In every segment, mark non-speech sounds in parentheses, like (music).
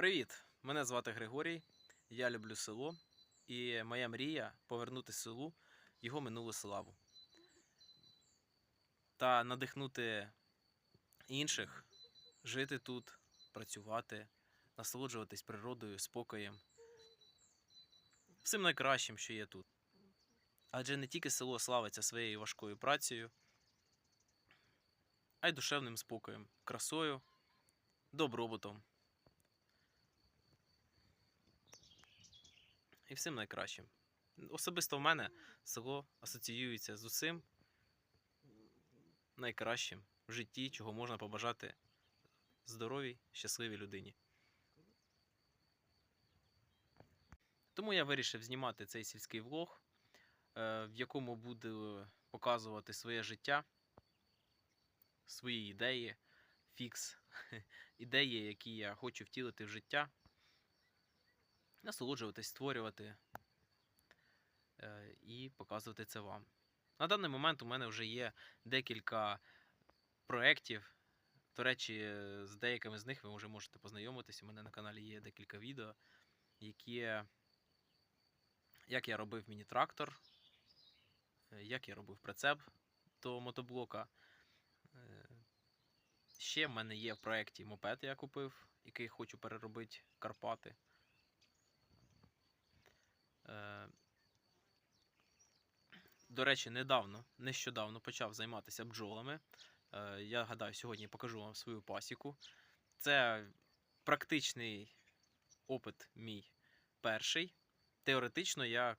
Привіт! Мене звати Григорій. Я люблю село, і моя мрія повернути селу його минулу славу та надихнути інших жити тут, працювати, насолоджуватись природою, спокоєм, всім найкращим, що є тут. Адже не тільки село славиться своєю важкою працею, а й душевним спокоєм, красою, добробутом. І всім найкращим. Особисто в мене село асоціюється з усім найкращим в житті, чого можна побажати здоровій, щасливій людині. Тому я вирішив знімати цей сільський влог, е, в якому буду показувати своє життя, свої ідеї, фікс, (laughs) ідеї, які я хочу втілити в життя насолоджуватись, створювати е, і показувати це вам. На даний момент у мене вже є декілька проєктів. До речі, з деякими з них ви вже можете познайомитись. У мене на каналі є декілька відео, які як я робив міні-трактор, е, як я робив прицеп до мотоблока. Е, Ще в мене є в проєкті мопед, я купив, який хочу переробити Карпати. Е, До речі, недавно, нещодавно почав займатися бджолами. Е, Я гадаю, сьогодні покажу вам свою пасіку. Це практичний опит мій перший. Теоретично я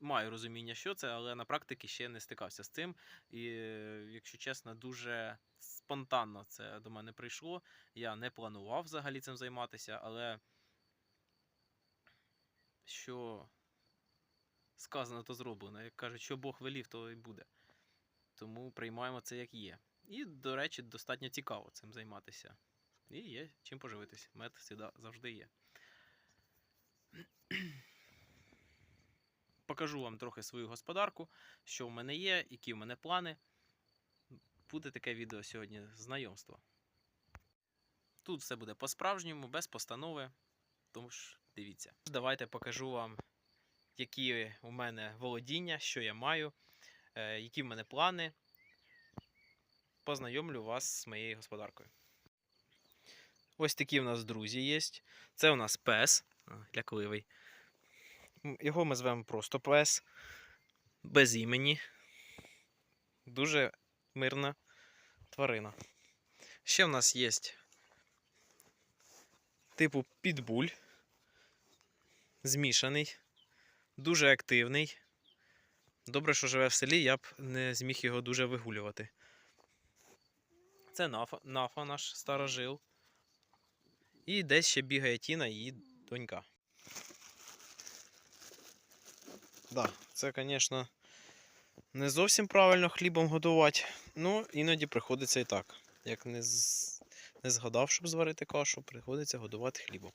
маю розуміння, що це, але на практиці ще не стикався з цим. І, е, якщо чесно, дуже спонтанно це до мене прийшло. Я не планував взагалі цим займатися, але що сказано, то зроблено. Як кажуть, що Бог велів, то і буде. Тому приймаємо це як є. І, до речі, достатньо цікаво цим займатися. І є чим поживитись. Мед всегда- завжди є. (clears throat) Покажу вам трохи свою господарку, що в мене є, які в мене плани. Буде таке відео сьогодні знайомство. Тут все буде по-справжньому, без постанови. Тому ж дивіться. Давайте покажу вам які у мене володіння, що я маю, е, які в мене плани. Познайомлю вас з моєю господаркою. Ось такі в нас друзі є. Це у нас пес, лякливий. Його ми звемо просто пес, без імені. Дуже мирна тварина. Ще в нас є типу підбуль, змішаний дуже активний. Добре, що живе в селі, я б не зміг його дуже вигулювати. Це нафа, нафа наш старожил. І десь ще бігає Тіна її донька. Да, це, звісно, не зовсім правильно хлібом годувати. Ну, іноді приходиться і так. Як не, з... не згадав, щоб зварити кашу, приходиться годувати хлібом.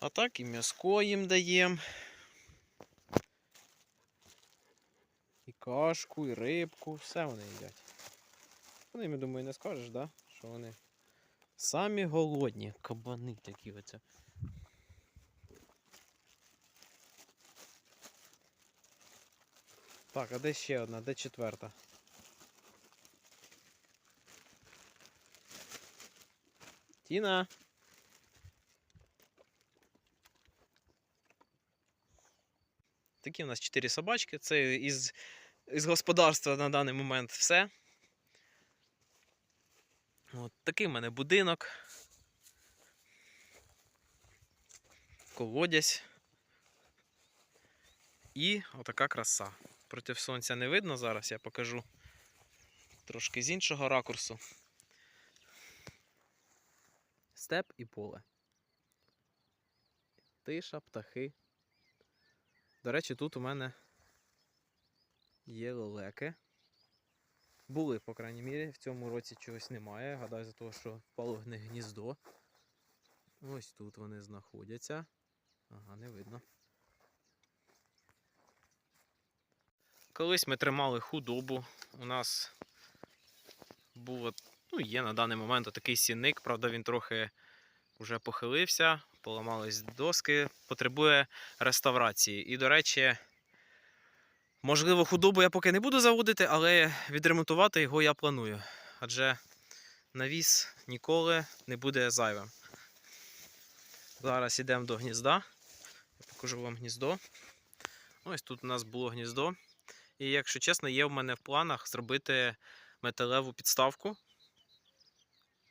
А так і м'яско їм даємо. І кашку, і рибку, все вони їдять. Вони, я думаю, не скажеш, да? що вони самі голодні, кабани такі оце. Так, а де ще одна, де четверта? Тіна. Такі у нас чотири собачки. Це із, із господарства на даний момент все. От такий в мене будинок. Колодязь. І отака краса. Проти сонця не видно зараз, я покажу трошки з іншого ракурсу. Степ і поле. Тиша, птахи. До речі, тут у мене є лелеки. Були, по крайній мірі, в цьому році чогось немає. Гадаю, за того, що впало в них гніздо. Ось тут вони знаходяться. Ага, не видно. Колись ми тримали худобу. У нас був, ну, є на даний момент такий сінник, правда, він трохи вже похилився, поламались доски, потребує реставрації. І, до речі, можливо, худобу я поки не буду заводити, але відремонтувати його я планую. Адже навіс ніколи не буде зайвим. Зараз йдемо до гнізда. Я покажу вам гніздо. Ось тут у нас було гніздо. І, якщо чесно, є в мене в планах зробити металеву підставку.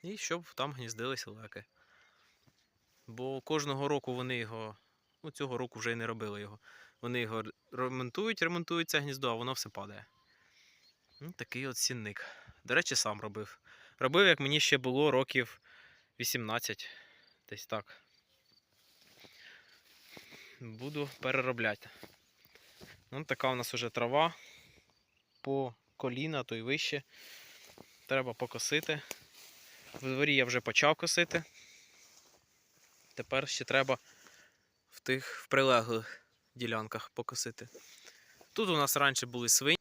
І щоб там гніздились леки. Бо кожного року вони його, ну цього року вже й не робили його. Вони його ремонтують, ремонтують це гніздо, а воно все падає. Ну, такий от сінник. До речі, сам робив. Робив, як мені ще було років 18. Десь так. Буду переробляти. Ну, така у нас вже трава по коліна, то й вище. Треба покосити. В дворі я вже почав косити. Тепер ще треба в тих в прилеглих ділянках покосити. Тут у нас раніше були свині.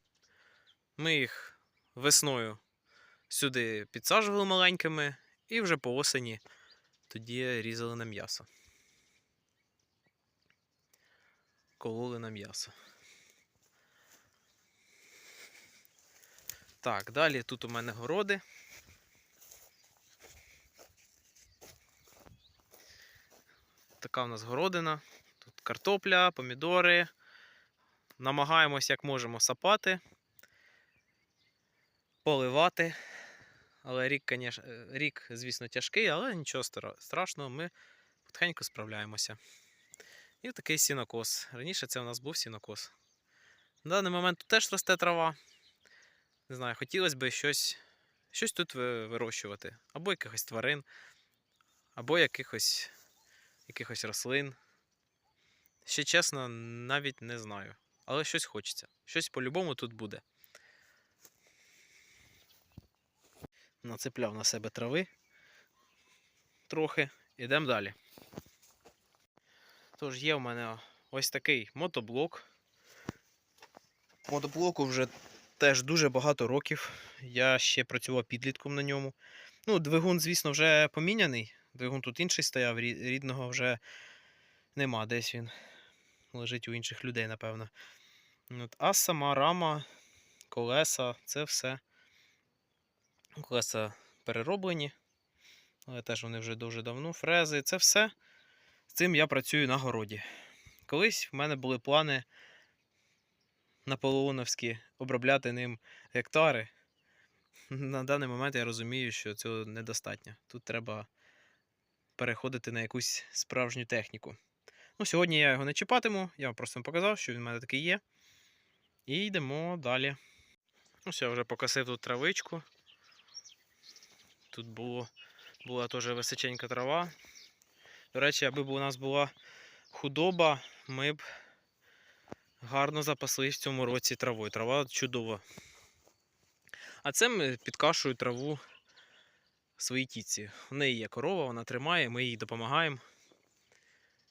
Ми їх весною сюди підсаджували маленькими і вже по осені тоді різали на м'ясо. Кололи на м'ясо. Так, далі тут у мене городи. Така у нас городина. Тут картопля, помідори. Намагаємось як можемо сапати, поливати. Але рік, е, рік, звісно, тяжкий, але нічого страшного, ми потихеньку справляємося. І такий сінокос. Раніше це у нас був сінокос. На даний момент тут теж росте трава. Не знаю, хотілося б щось, щось тут вирощувати. Або якихось тварин, або якихось, якихось рослин. Ще чесно, навіть не знаю. Але щось хочеться. Щось по-любому тут буде. Нацепляв на себе трави трохи. Ідемо далі. Тож є в мене ось такий мотоблок. Мотоблоку вже теж дуже багато років. Я ще працював підлітком на ньому. Ну, двигун, звісно, вже поміняний. Двигун тут інший стояв, рідного вже нема. Десь він лежить у інших людей, напевно. От. А сама рама, колеса, це все. Колеса перероблені, але теж вони вже дуже давно. Фрези, це все. З цим я працюю на городі. Колись в мене були плани наполеоновські обробляти ним гектари. На даний момент я розумію, що цього недостатньо. Тут треба переходити на якусь справжню техніку. Ну, сьогодні я його не чіпатиму, я вам просто вам показав, що він в мене такий є. І йдемо далі. Ось я вже покосив тут травичку. Тут було, була теж височенька трава. До речі, аби у нас була худоба, ми б гарно запаслись в цьому році травою. Трава чудова. А це ми підкашую траву своїй тітці. У неї є корова, вона тримає, ми їй допомагаємо.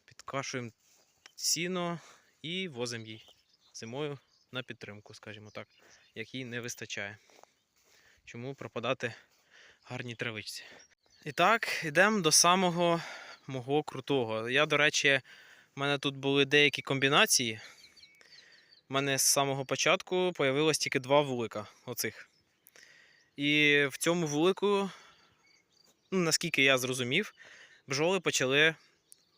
Підкашуємо сіно і возимо їй зимою на підтримку, скажімо так, як їй не вистачає. Чому пропадати гарній травичці? І так, йдемо до самого мого крутого. Я, до речі, в мене тут були деякі комбінації. У мене з самого початку появилось тільки два вулика оцих. І в цьому вулику, ну, наскільки я зрозумів, бджоли почали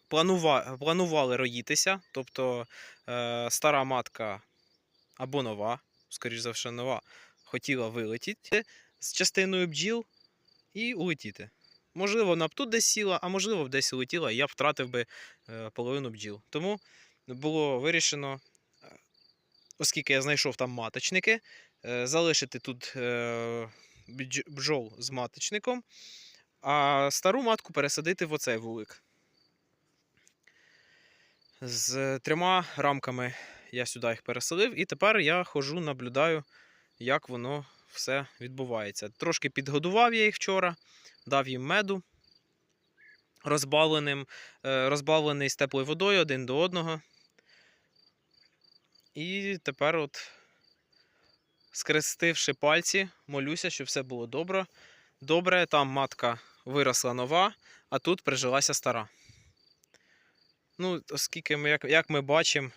планува... планували роїтися. Тобто е, стара матка або нова, скоріш за все, нова, хотіла вилетіти з частиною бджіл і улетіти. Можливо, вона б тут десь сіла, а можливо, б десь улетіла, і я втратив би е, половину бджіл. Тому було вирішено, оскільки я знайшов там маточники, е, залишити тут е, бджол з маточником, а стару матку пересадити в оцей вулик. З трьома рамками я сюди їх переселив, і тепер я хожу, наблюдаю, як воно все відбувається. Трошки підгодував я їх вчора, дав їм меду розбавленим, е, розбавлений з теплою водою один до одного. І тепер, от, скрестивши пальці, молюся, щоб все було добре. Добре, там матка виросла нова, а тут прижилася стара. Ну, оскільки ми, як, як ми бачимо,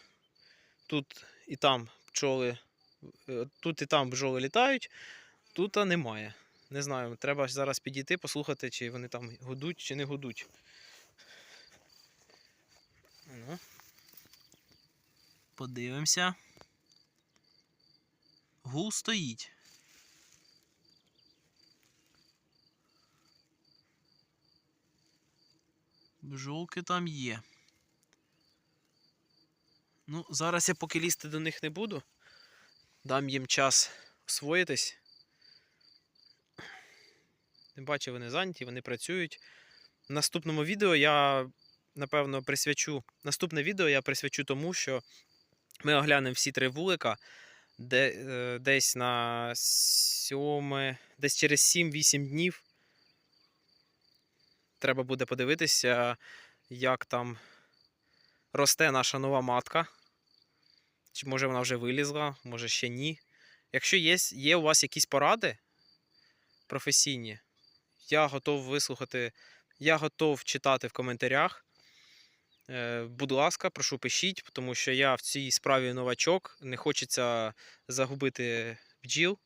тут і там пчоли, е, тут і там бджоли літають, тут немає. Не знаю, треба зараз підійти, послухати, чи вони там гудуть, чи не гудуть. Ну. Подивимося. Гул стоїть. Бжолки там є. Ну, зараз я поки лізти до них не буду. Дам їм час освоїтись. Тим паче вони зайняті, вони працюють. В наступному відео я, напевно, присвячу. Наступне відео я присвячу тому, що ми оглянемо всі три вулика де, е, десь на 7, десь через 7-8 днів. Треба буде подивитися, як там росте наша нова матка. Чи може вона вже вилізла, може ще ні. Якщо є, є у вас якісь поради професійні, я готов вислухати, я готов читати в коментарях. Е, Будь ласка, прошу пишіть, тому що я в цій справі новачок, не хочеться загубити бджіл.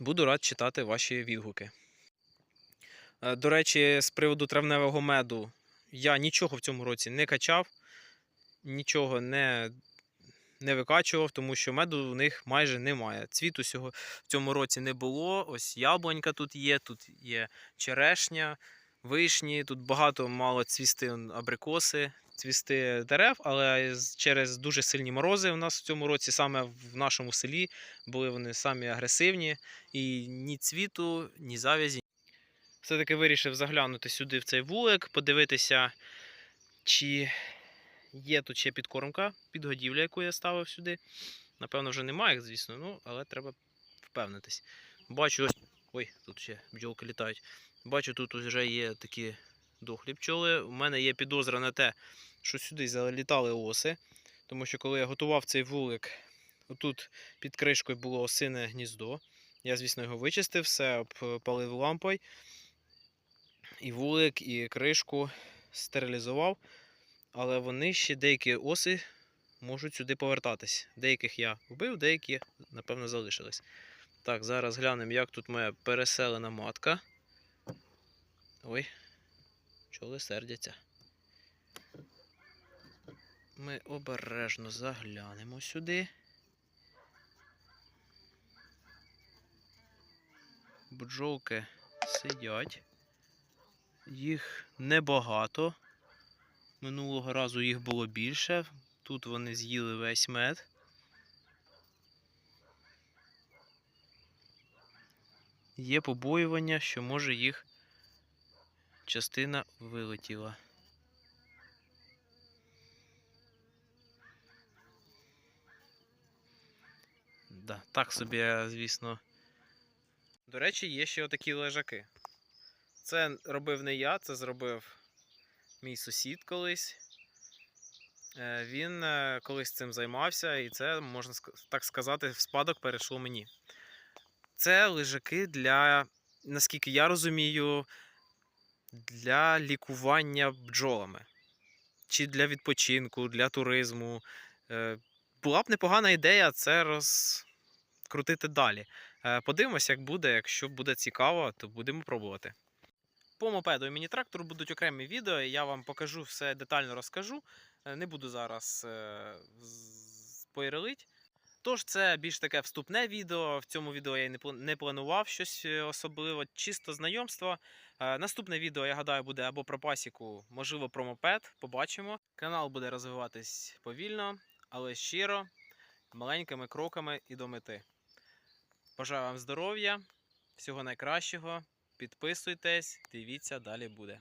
Буду рад читати ваші відгуки. Е, До речі, з приводу травневого меду я нічого в цьому році не качав, нічого не, не викачував, тому що меду в них майже немає. Цвіту сього в цьому році не було. Ось яблунька тут є, тут є черешня, вишні, тут багато мало цвісти абрикоси, цвісти дерев, але через дуже сильні морози у нас в цьому році, саме в нашому селі, були вони самі агресивні. І ні цвіту, ні завязі. Все-таки вирішив заглянути сюди в цей вулик, подивитися, чи є тут ще підкормка, підгодівля, яку я ставив сюди. Напевно, вже немає, їх, звісно, ну, але треба впевнитись. Бачу, ось. Ой, тут ще бджолки літають. Бачу, тут вже є такі дохлі пчоли. У мене є підозра на те, що сюди залітали оси. Тому що коли я готував цей вулик, отут під кришкою було осине гніздо. Я, звісно, його вичистив, все обпалив лампою. І вулик, і кришку стерилізував. Але вони ще деякі оси можуть сюди повертатись. Деяких я вбив, деякі, напевно, залишились. Так, зараз глянемо, як тут моя переселена матка. Ой, пчоли сердяться. Ми обережно заглянемо сюди. Бджолки сидять. Їх небагато. Минулого разу їх було більше. Тут вони з'їли весь мед. Є побоювання, що може їх частина вилетіла. Да, так собі, звісно. До речі, є ще отакі лежаки. Це робив не я, це зробив мій сусід колись. Е, Він е, колись цим займався, і це, можна так сказати, в спадок перейшло мені. Це лежаки для, наскільки я розумію, для лікування бджолами. Чи для відпочинку, для туризму. Е, Була б непогана ідея це розкрутити далі. Подивимося, як буде. Якщо буде цікаво, то будемо пробувати. По мопеду і міні-трактору будуть окремі відео, я вам покажу все детально розкажу. Е, Не буду зараз е, спойлерить. Тож це більш таке вступне відео. В цьому відео я не планував щось е, особливо, чисто знайомство. Наступне відео, я гадаю, буде або про пасіку, можливо, про мопед. Побачимо. Канал буде розвиватись повільно, але щиро, маленькими кроками і до мети. Бажаю вам здоров'я, всього найкращого. Підписуйтесь, дивіться, далі буде.